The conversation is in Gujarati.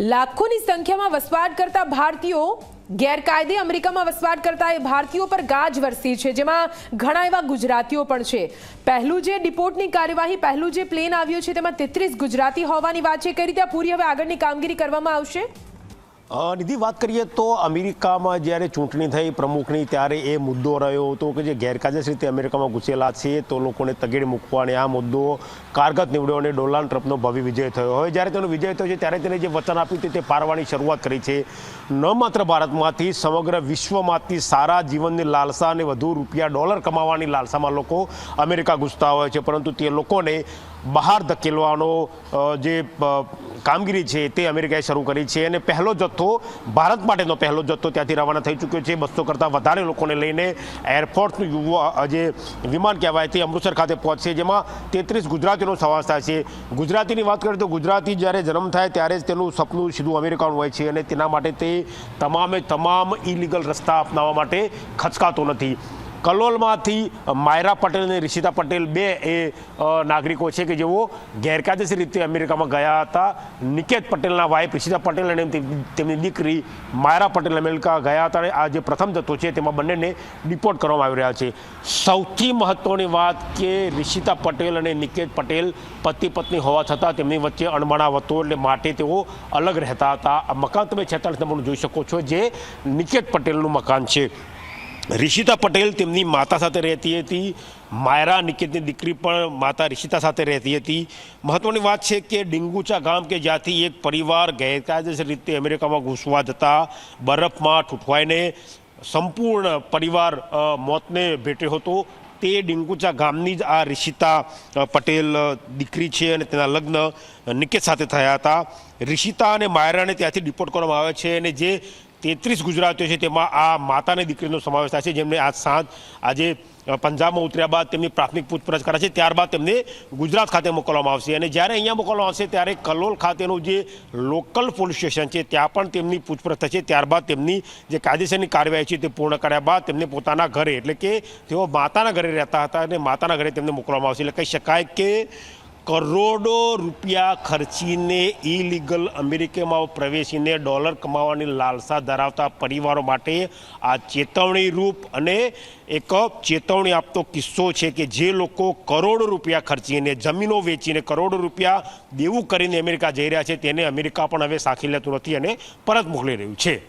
લાખોની સંખ્યામાં વસવાટ કરતા ભારતીયો ગેરકાયદે અમેરિકામાં વસવાટ કરતા એ ભારતીયો પર ગાજ વરસી છે, જેમાં ઘણા એવા ગુજરાતીઓ પણ છે. પહેલું જે ડિપોર્ટની કાર્યવાહી, પહેલું જે પ્લેન આવ્યું છે, તેમાં તેત્રીસ ગુજરાતી હોવાની વાત છે. કઈ રીતે પૂરી હવે આગળની કામગીરી કરવામાં આવશે? નિધિ, વાત કરીએ તો અમેરિકામાં જ્યારે ચૂંટણી થઈ પ્રમુખની, ત્યારે એ મુદ્દો રહ્યો હતો કે જે ગેરકાયદેસર રીતે અમેરિકામાં ઘૂસેલા છે, તો લોકોને તગેડી મૂકવાને આ મુદ્દો કારગત નીવડ્યો અને ડોનાલ્ડ ટ્રમ્પનો ભવ્ય વિજય થયો. હવે જ્યારે તેનો વિજય થયો છે, ત્યારે તેને જે વચન આપ્યું હતું તે પારવાની શરૂઆત કરી છે. ન માત્ર ભારતમાંથી, સમગ્ર વિશ્વમાંથી સારા જીવનની લાલસા અને વધુ રૂપિયા ડોલર કમાવાની લાલસામાં લોકો અમેરિકા ઘૂસતા હોય છે, પરંતુ તે લોકોને બહાર ધકેલવાનો જે કામગીરી છે તે અમેરિકાએ શરૂ કરી છે અને પહેલો જથ્થો ભારત માટેનો પહેલો જથ્થો ત્યાંથી રવાના થઈ ચૂક્યો છે. બસો કરતાં વધારે લોકોને લઈને એરફોર્સનું યુવા જે વિમાન કહેવાય તે અમૃતસર ખાતે પહોંચશે, જેમાં તેત્રીસ ગુજરાતીનો સમાવેશ થાય છે. ગુજરાતીની વાત કરીએ તો ગુજરાતી જ્યારે જન્મ થાય ત્યારે જ તેનું સપનું સીધું અમેરિકાનું હોય છે અને તેના માટે તે તમામે તમામ ઇલીગલ રસ્તા અપનાવવા માટે ખચકાતો નથી. કલોલમાંથી માયરા પટેલ અને રિષિતા પટેલ બે એ નાગરિકો છે કે જેઓ ગેરકાયદેસર રીતે અમેરિકામાં ગયા હતા. નિકેત પટેલના વાઇફ રિષિતા પટેલ અને તેમ- તેમની દીકરી માયરા પટેલ અમેરિકા ગયા હતા અને આ જે પ્રથમ જથ્થો છે તેમાં બંનેને ડિપોર્ટ કરવામાં આવી રહ્યા છે. સૌથી મહત્ત્વની વાત કે રિષિતા પટેલ અને નિકેત પટેલ પતિ પત્ની હોવા છતાં તેમની વચ્ચે અણબણાવ હતો એટલે માટે તેઓ અલગ રહેતા હતા. આ મકાન તમે છેતાલીસ નંબરનું જોઈ શકો છો જે નિકેત પટેલનું મકાન છે. રિષિતા પટેલ તેમની માતા સાથે રહેતી હતી. માયરા નિકેતની દીકરી પણ માતા રિષિતા સાથે રહેતી હતી. મહત્વની વાત છે કે ડિંગુચા ગામ કે જ્યાંથી એક પરિવાર ગેરકાયદેસર રીતે અમેરિકામાં ઘૂસવા જતા, બરફમાં ઠૂંઠવાઈને સંપૂર્ણ પરિવાર મોતને ભેટ્યો હતો. તે ડિંગુચા ગામની જ આ રિષિતા પટેલ દીકરી છે અને તેના લગ્ન નિકેત સાથે થયા હતા. રિષિતા અને માયરાને ત્યાંથી ડિપોર્ટ કરવામાં આવે છે અને જે તેત્રીસ ગુજરાતીઓ છે તેમાં આ માતાની દીકરીનો સમાવેશ થાય છે. જેમને આજ સાંજ, આજે પંજાબમાં ઉતર્યા બાદ તેમની પ્રાથમિક પૂછપરછ કરાશે ત્યારબાદ તેમને ગુજરાત ખાતે મોકલવામાં આવશે. અને જ્યારે અહીંયા મોકલવામાં આવશે, ત્યારે કલોલ ખાતેનું જે લોકલ પોલીસ સ્ટેશન છે, ત્યાં પણ તેમની પૂછપરછ થશે. ત્યારબાદ તેમની જે કાયદેસરની કાર્યવાહી છે તે પૂર્ણ કર્યા બાદ તેમને પોતાના ઘરે, એટલે કે તેઓ માતાના ઘરે રહેતા હતા અને માતાના ઘરે તેમને મોકલવામાં આવશે. એટલે કહી શકાય કે કરોડો રૂપિયા ખર્ચીને ઇલીગલ અમેરિકામાં પ્રવેશીને ડોલર કમાવાની લાલસા ધરાવતા પરિવારો માટે આ ચેતવણી રૂપ અને એક ચેતવણી આપતો કિસ્સો છે કે જે લોકો કરોડો રૂપિયા ખર્ચીને, જમીનો વેચીને કરોડો રૂપિયા દેવું કરીને અમેરિકા જઈ રહ્યા છે, તેને અમેરિકા પણ હવે સાખી લેતું નથી અને પરત મોકલી રહ્યું છે.